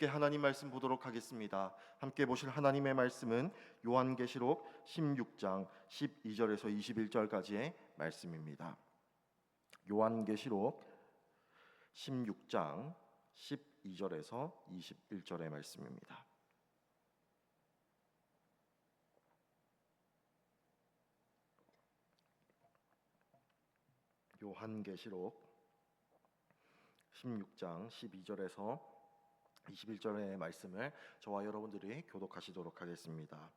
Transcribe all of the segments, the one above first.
함께 하나님 말씀 보도록 하겠습니다. 함께 보실 하나님의 말씀은 요한계시록 16장 12절에서 21절까지의 말씀입니다. 요한계시록 16장 12절에서 21절의 말씀입니다. 요한계시록 16장 12절에서 21절의 말씀을 저와 여러분들이 교독하시도록 하겠습니다.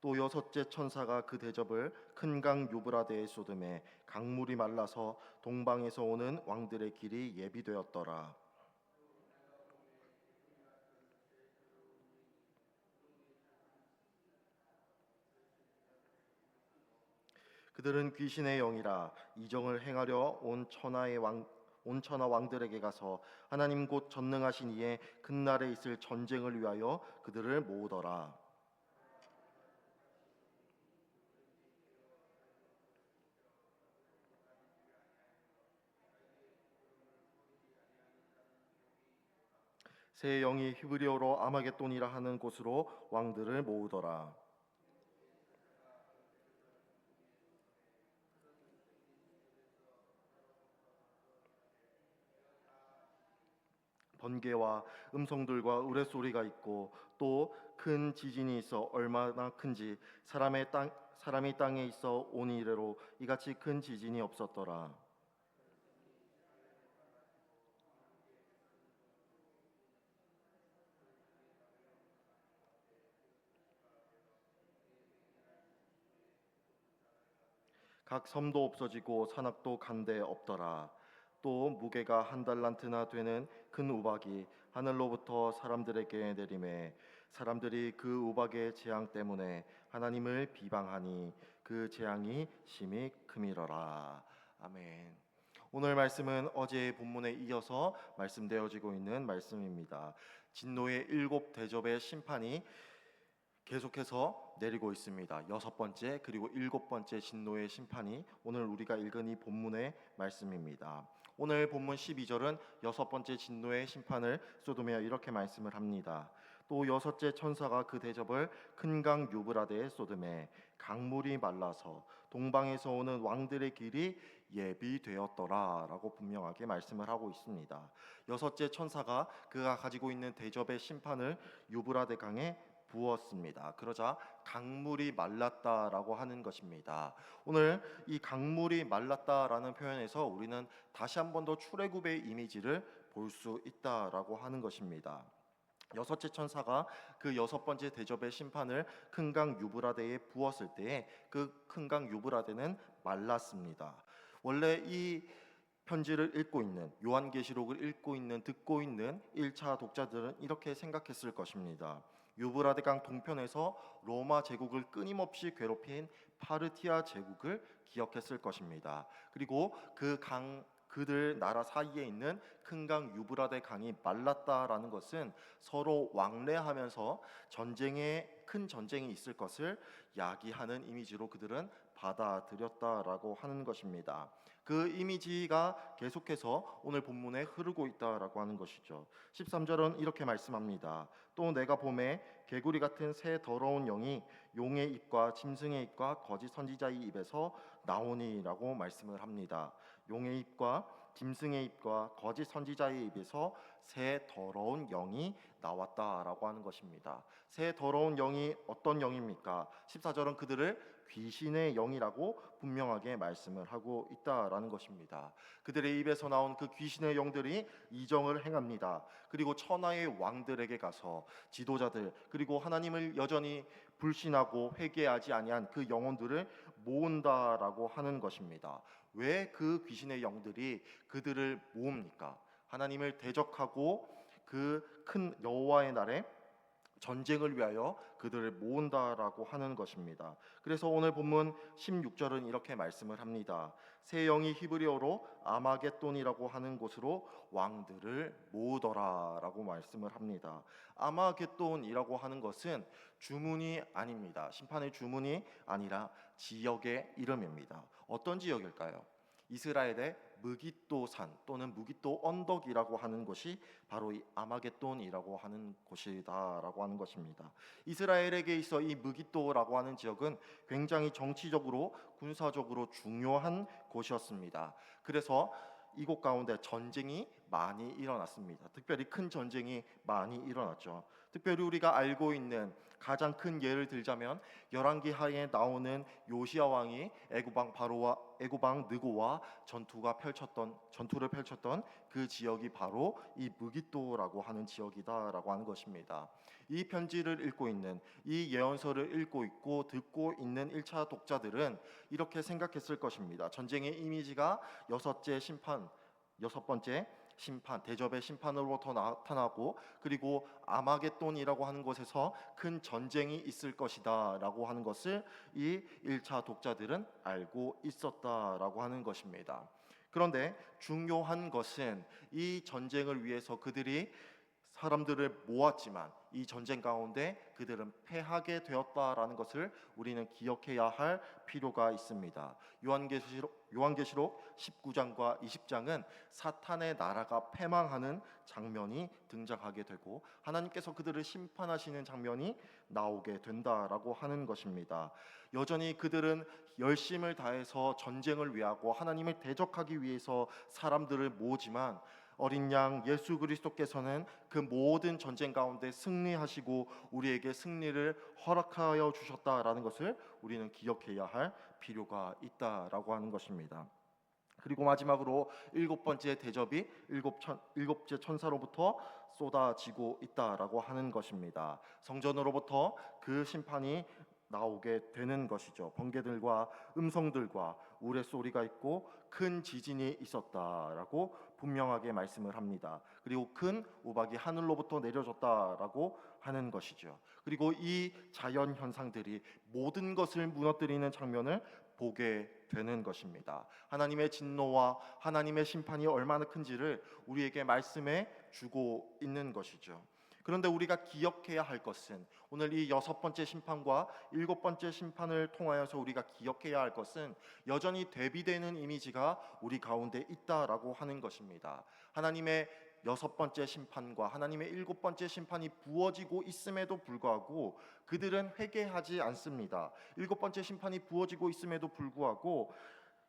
또 여섯째 천사가 그 대접을 큰 강 유브라데에 쏟음에 강물이 말라서 동방에서 오는 왕들의 길이 예비되었더라. 그들은 귀신의 영이라 이정을 행하려 온 천하의 왕, 온 천하 왕들에게 가서 하나님 곧 전능하신 이의 큰 날에 있을 전쟁을 위하여 그들을 모으더라. 새 영이 히브리어로 아마겟돈이라 하는 곳으로 왕들을 모으더라. 번개와 음성들과 우레소리가 있고 또 큰 지진이 있어 얼마나 큰지 사람의 땅 사람이 땅에 있어 온 이래로 이같이 큰 지진이 없었더라. 각 섬도 없어지고 산악도 간데 없더라. 또 무게가 한 달란트나 되는 큰 우박이 하늘로부터 사람들에게 내림에 사람들이 그 우박의 재앙 때문에 하나님을 비방하니 그 재앙이 심히 크미러라. 아멘. 오늘 말씀은 어제의 본문에 이어서 말씀되어지고 있는 말씀입니다. 진노의 일곱 대접의 심판이 계속해서 내리고 있습니다. 여섯 번째 그리고 일곱 번째 진노의 심판이 오늘 우리가 읽은 이 본문의 말씀입니다. 오늘 본문 12절은 여섯 번째 진노의 심판을 소돔에 이렇게 말씀을 합니다. 또 여섯째 천사가 그 대접을 큰 강 유브라데에 쏟음에 강물이 말라서 동방에서 오는 왕들의 길이 예비되었더라라고 분명하게 말씀을 하고 있습니다. 여섯째 천사가 그가 가지고 있는 대접의 심판을 유브라데 강에 부었습니다. 그러자 강물이 말랐다라고 하는 것입니다. 오늘 이 강물이 말랐다라는 표현에서 우리는 다시 한 번 더 출애굽의 이미지를 볼 수 있다라고 하는 것입니다. 여섯째 천사가 그 여섯 번째 대접의 심판을 큰 강 유브라데에 부었을 때에 그 큰 강 유브라데는 말랐습니다. 원래 이 편지를 읽고 있는 요한계시록을 읽고 있는 듣고 있는 1차 독자들은 이렇게 생각했을 것입니다. 유브라데 강 동편에서 로마 제국을 끊임없이 괴롭힌 파르티아 제국을 기억했을 것입니다. 그리고 그 강 그들 나라 사이에 있는 큰 강 유브라데 강이 말랐다라는 것은 서로 왕래하면서 전쟁에 큰 전쟁이 있을 것을 야기하는 이미지로 그들은 받아들였다라고 하는 것입니다. 그 이미지가 계속해서 오늘 본문에 흐르고 있다라고 하는 것이죠. 13절은 이렇게 말씀합니다. 또 내가 봄에 개구리 같은 새 더러운 영이 용의 입과 짐승의 입과 거짓 선지자의 입에서 나오니라고 말씀을 합니다. 용의 입과 짐승의 입과 거짓 선지자의 입에서 새 더러운 영이 나왔다라고 하는 것입니다. 새 더러운 영이 어떤 영입니까? 14절은 그들을 귀신의 영이라고 분명하게 말씀을 하고 있다라는 것입니다. 그들의 입에서 나온 그 귀신의 영들이 이정을 행합니다. 그리고 천하의 왕들에게 가서 지도자들 그리고 하나님을 여전히 불신하고 회개하지 아니한 그 영혼들을 모은다라고 하는 것입니다. 왜 그 귀신의 영들이 그들을 모읍니까? 하나님을 대적하고 그 큰 여호와의 날에 전쟁을 위하여 그들을 모은다라고 하는 것입니다. 그래서 오늘 본문 16절은 이렇게 말씀을 합니다. 새 영이 히브리어로 아마겟돈이라고 하는 곳으로 왕들을 모으더라라고 말씀을 합니다. 아마겟돈이라고 하는 것은 주문이 아닙니다. 심판의 주문이 아니라 지역의 이름입니다. 어떤 지역일까요? 이스라엘의 무기또산 또는 무기또 언덕이라고 하는 곳이 바로 이 아마겟돈이라고 하는 곳이다라고 하는 것입니다. 이스라엘에게 있어 이 무기또라고 하는 지역은 굉장히 정치적으로 군사적으로 중요한 곳이었습니다. 그래서 이곳 가운데 전쟁이 많이 일어났습니다. 특별히 큰 전쟁이 많이 일어났죠. 특별히 우리가 알고 있는 가장 큰 예를 들자면 열왕기하에 나오는 요시야 왕이 애굽왕 바로와 애굽왕 느고와 전투가 펼쳤던 전투를 펼쳤던 그 지역이 바로 이 무기또라고 하는 지역이다라고 하는 것입니다. 이 편지를 읽고 있는 이 예언서를 읽고 있고 듣고 있는 1차 독자들은 이렇게 생각했을 것입니다. 전쟁의 이미지가 여섯째 심판, 여섯 번째 심판, 대접의 심판으로부터 나타나고 그리고 아마겟돈이라고 하는 곳에서 큰 전쟁이 있을 것이다라고 하는 것을 이 1차 독자들은 알고 있었다라고 하는 것입니다. 그런데 중요한 것은 이 전쟁을 위해서 그들이 사람들을 모았지만 이 전쟁 가운데 그들은 패하게 되었다라는 것을 우리는 기억해야 할 필요가 있습니다. 요한계시록 요한계시록 19장과 20장은 사탄의 나라가 패망하는 장면이 등장하게 되고 하나님께서 그들을 심판하시는 장면이 나오게 된다라고 하는 것입니다. 여전히 그들은 열심을 다해서 전쟁을 위하고 하나님을 대적하기 위해서 사람들을 모으지만 어린 양 예수 그리스도께서는 그 모든 전쟁 가운데 승리하시고 우리에게 승리를 허락하여 주셨다라는 것을 우리는 기억해야 할 필요가 있다라고 하는 것입니다. 그리고 마지막으로 일곱 번째 대접이 일곱 천, 일곱째 천사로부터 쏟아지고 있다라고 하는 것입니다. 성전으로부터 그 심판이 나오게 되는 것이죠. 번개들과 음성들과 우레 소리가 있고 큰 지진이 있었다라고 분명하게 말씀을 합니다. 그리고 큰 우박이 하늘로부터 내려졌다라고 하는 것이죠. 그리고 이 자연 현상들이 모든 것을 무너뜨리는 장면을 보게 되는 것입니다. 하나님의 진노와 하나님의 심판이 얼마나 큰지를 우리에게 말씀해 주고 있는 것이죠. 그런데 우리가 기억해야 할 것은 오늘 이 여섯 번째 심판과 일곱 번째 심판을 통하여서 우리가 기억해야 할 것은 여전히 대비되는 이미지가 우리 가운데 있다라고 하는 것입니다. 하나님의 여섯 번째 심판과 하나님의 일곱 번째 심판이 부어지고 있음에도 불구하고 그들은 회개하지 않습니다. 일곱 번째 심판이 부어지고 있음에도 불구하고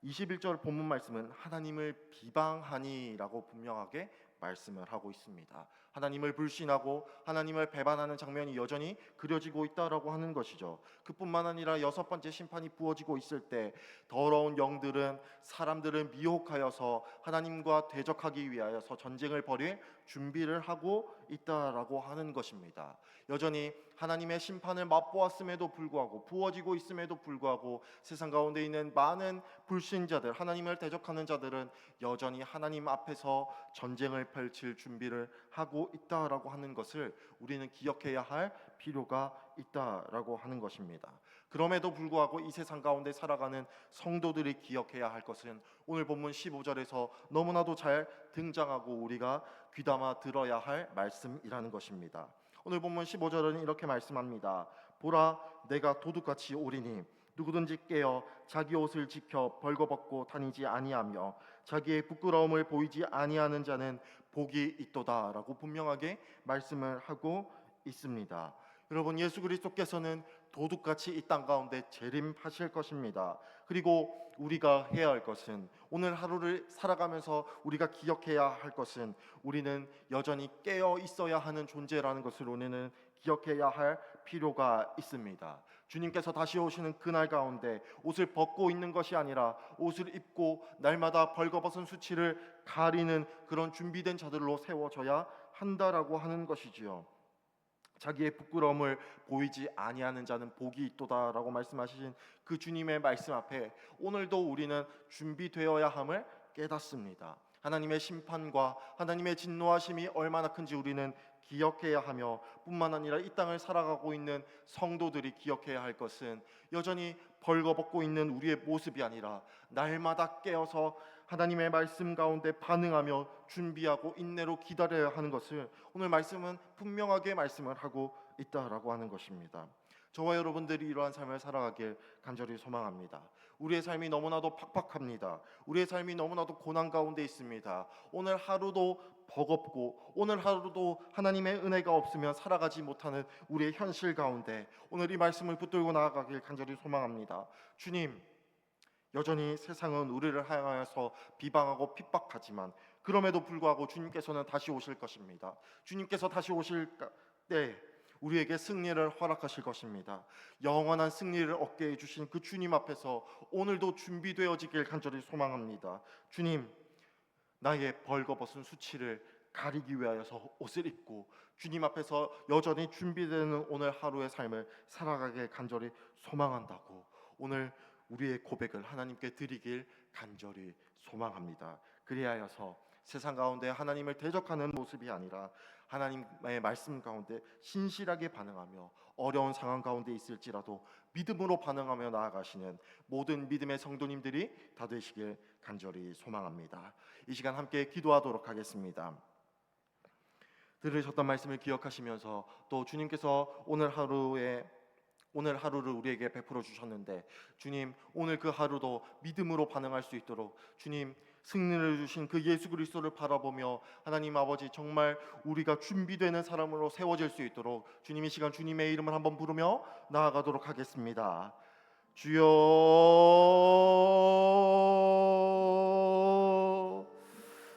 21절 본문 말씀은 하나님을 비방하니라고 분명하게 말씀을 하고 있습니다. 하나님을 불신하고 하나님을 배반하는 장면이 여전히 그려지고 있다라고 하는 것이죠. 그뿐만 아니라 여섯 번째 심판이 부어지고 있을 때 더러운 영들은 사람들을 미혹하여서 하나님과 대적하기 위하여서 전쟁을 벌일 준비를 하고 있다라고 하는 것입니다. 여전히 하나님의 심판을 맛보았음에도 불구하고 부어지고 있음에도 불구하고 세상 가운데 있는 많은 불신자들, 하나님을 대적하는 자들은 여전히 하나님 앞에서 전쟁을 펼칠 준비를 하고 있다라고 하는 것을 우리는 기억해야 할 필요가 있다라고 하는 것입니다. 그럼에도 불구하고 이 세상 가운데 살아가는 성도들이 기억해야 할 것은 오늘 본문 15절에서 너무나도 잘 등장하고 우리가 귀담아 들어야 할 말씀이라는 것입니다. 오늘 본문 15절은 이렇게 말씀합니다. 보라 내가 도둑같이 오리니 누구든지 깨어 자기 옷을 지켜 벌거벗고 다니지 아니하며 자기의 부끄러움을 보이지 아니하는 자는 복이 있도다라고 분명하게 말씀을 하고 있습니다. 여러분 예수 그리스도께서는 도둑같이 이 땅 가운데 재림하실 것입니다. 그리고 우리가 해야 할 것은 오늘 하루를 살아가면서 우리가 기억해야 할 것은 우리는 여전히 깨어 있어야 하는 존재라는 것을 우리는 기억해야 할 필요가 있습니다. 주님께서 다시 오시는 그날 가운데 옷을 벗고 있는 것이 아니라 옷을 입고 날마다 벌거벗은 수치를 가리는 그런 준비된 자들로 세워져야 한다라고 하는 것이지요. 자기의 부끄러움을 보이지 아니하는 자는 복이 있도다라고 말씀하신 그 주님의 말씀 앞에 오늘도 우리는 준비되어야 함을 깨닫습니다. 하나님의 심판과 하나님의 진노하심이 얼마나 큰지 우리는 기억해야 하며 뿐만 아니라 이 땅을 살아가고 있는 성도들이 기억해야 할 것은 여전히 벌거벗고 있는 우리의 모습이 아니라 날마다 깨어서 하나님의 말씀 가운데 반응하며 준비하고 인내로 기다려야 하는 것을 오늘 말씀은 분명하게 말씀을 하고 있다라고 하는 것입니다. 저와 여러분들이 이러한 삶을 살아가길 간절히 소망합니다. 우리의 삶이 너무나도 팍팍합니다. 우리의 삶이 너무나도 고난 가운데 있습니다. 오늘 하루도 버겁고 오늘 하루도 하나님의 은혜가 없으면 살아가지 못하는 우리의 현실 가운데 오늘 이 말씀을 붙들고 나아가길 간절히 소망합니다. 주님, 여전히 세상은 우리를 향하여서 비방하고 핍박하지만 그럼에도 불구하고 주님께서는 다시 오실 것입니다. 주님께서 다시 오실 때 우리에게 승리를 허락하실 것입니다. 영원한 승리를 얻게 해주신 그 주님 앞에서 오늘도 준비되어지길 간절히 소망합니다. 주님, 나의 벌거벗은 수치를 가리기 위하여서 옷을 입고 주님 앞에서 여전히 준비되는 오늘 하루의 삶을 살아가길 간절히 소망한다고 오늘 우리의 고백을 하나님께 드리길 간절히 소망합니다. 그리하여서 세상 가운데 하나님을 대적하는 모습이 아니라 하나님의 말씀 가운데 신실하게 반응하며 어려운 상황 가운데 있을지라도 믿음으로 반응하며 나아가시는 모든 믿음의 성도님들이 다 되시길 간절히 소망합니다. 이 시간 함께 기도하도록 하겠습니다. 들으셨던 말씀을 기억하시면서 또 주님께서 오늘 하루에 오늘 하루를 우리에게 베풀어 주셨는데 주님 오늘 그 하루도 믿음으로 반응할 수 있도록 주님 승리를 주신 그 예수 그리스도를 바라보며 하나님 아버지 정말 우리가 준비되는 사람으로 세워질 수 있도록 주님 이 시간 주님의 이름을 한번 부르며 나아가도록 하겠습니다. 주여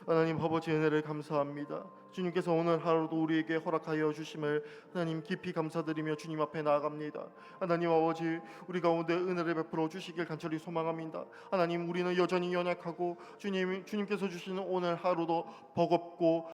하나님 아버지 은혜를 감사합니다. 주님께서 오늘 하루도 우리에게 허락하여 주심을 하나님 깊이 감사드리며 주님 앞에 나아갑니다. 하나님 아버지 우리 가운데 은혜를 베풀어 주시길 간절히 소망합니다. 하나님 우리는 여전히 연약하고 주님 주님께서 주시는 오늘 하루도 버겁고